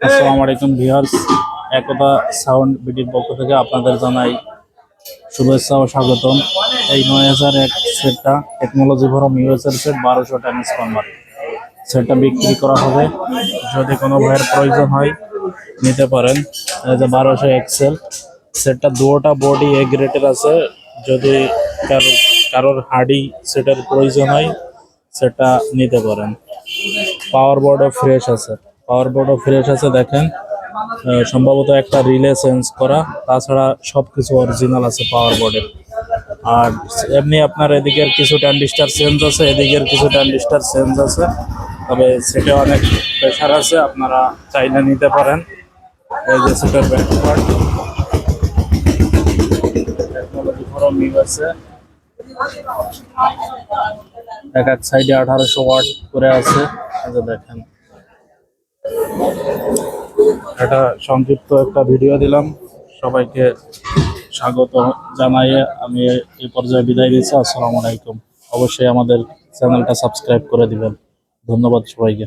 আসসালামু আলাইকুম ভিউয়ার্স। একতা সাউন্ড বিডির পক্ষ থেকে আপনাদের জানাই শুভেচ্ছা ও স্বাগতম। এই নয় হাজার এক সেটটা টেকনোলজি ভরম ইউএসএর সেট, বারোশো ট্রান্সফরমার সেটটা বিক্রি করা হবে। যদি কোনো ভাইয়ের প্রয়োজন হয়, নিতে পারেন। যে বারোশো এক্সেল সেটটা দুটা বডি এ গ্রেটের আছে। যদি কারোর কারোর হার্ডি সেটার প্রয়োজন হয়, সেটা নিতে পারেন। পাওয়ার বোর্ডও ফ্রেশ আছে। পাওয়ার বোর্ডও ফ্রেশ আছে, দেখেন। সম্ভবত একটা রিলে চেঞ্জ করা, তাছাড়া সব কিছু অরিজিনাল আছে পাওয়ার বোর্ডের আর এমনি আপনার এদিকের কিছু ট্যান্ডিস্টার চেঞ্জ আছে, এদিকের কিছু ট্যান্ডিস্টার চেঞ্জ আছে। তবে সেটা অনেক প্রেশার আছে, আপনারা চাইলে নিতে পারেন। এই যে সেটার ব্যাকওয়ার্ড টেকনোলজি ফরম আছে। এক এক সাইডে আঠারোশো ওয়াট করে আছে। দেখেন। এটা সংক্ষিপ্ত একটা ভিডিও দিলাম। সবাইকে স্বাগত জানাইয়ে আমি এই পর্যায়ে বিদায় দিচ্ছি আসসালামু আলাইকুম। অবশ্যই আমাদের চ্যানেলটা সাবস্ক্রাইব করে দিবেন। ধন্যবাদ সবাইকে।